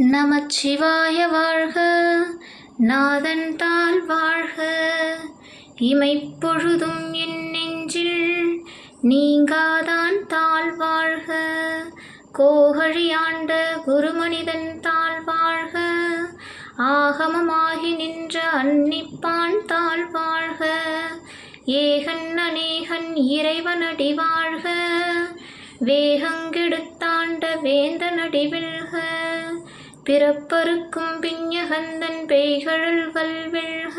நமச்சிவாய வாழ்க நாதன் தாள் வாழ்க. இமைப்பொழுதும் என் நெஞ்சில் நீங்காதான் தாழ் வாழ்க. கோகழியாண்ட குருமனிதன் தாழ் வாழ்க. ஆகமமாகி நின்ற அன்னிப்பான் தாழ் வாழ்க. ஏகன் அநேகன் இறைவனடி வாழ்க. வேகங்கெடுத்தாண்ட வேந்தனடி வெல்க. பிறப்பருக்கும் பிஞ்சகந்தன் பெய்கழல் வெல்க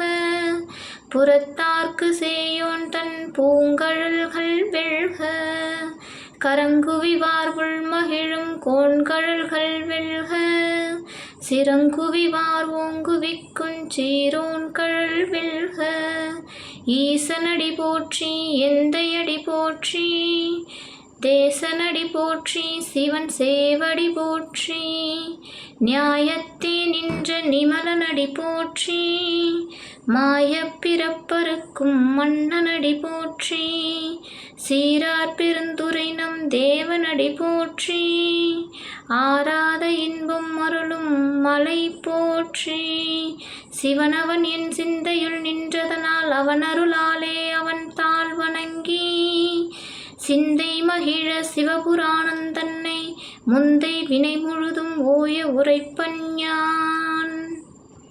புறத்தார்க்கு சேயோன் தன் பூங்கழல்கள் வெழ்க. கரங்குவி வார்வுள் மகிழும் கோண்கழல்கள் வெழ்க சிறங்குவி ஓங்குவிக்கும் சீரோன் கழல் வெழ்க. ஈசனடி போற்றி எந்தையடி போற்றி தேசனடி போற்றி சிவன் சேவடி போற்றி நியாயத்தே நின்ற நிமலனடி போற்றி மாயப் பிறப்பருக்கும் மன்னனடி போற்றி சீரார் பெருந்துரை நம் தேவனடி போற்றி ஆராத இன்பம் அருளும் மலை போற்றி சிவனவன் என் சிந்தையுள் நின்றதனால் அவன் அருளாலே அவன் தான் சிந்தை மகிழ சிவபுராணந்தன்னை முந்தை வினை முழுதும் ஓய உரைப்பஞ்ஞான்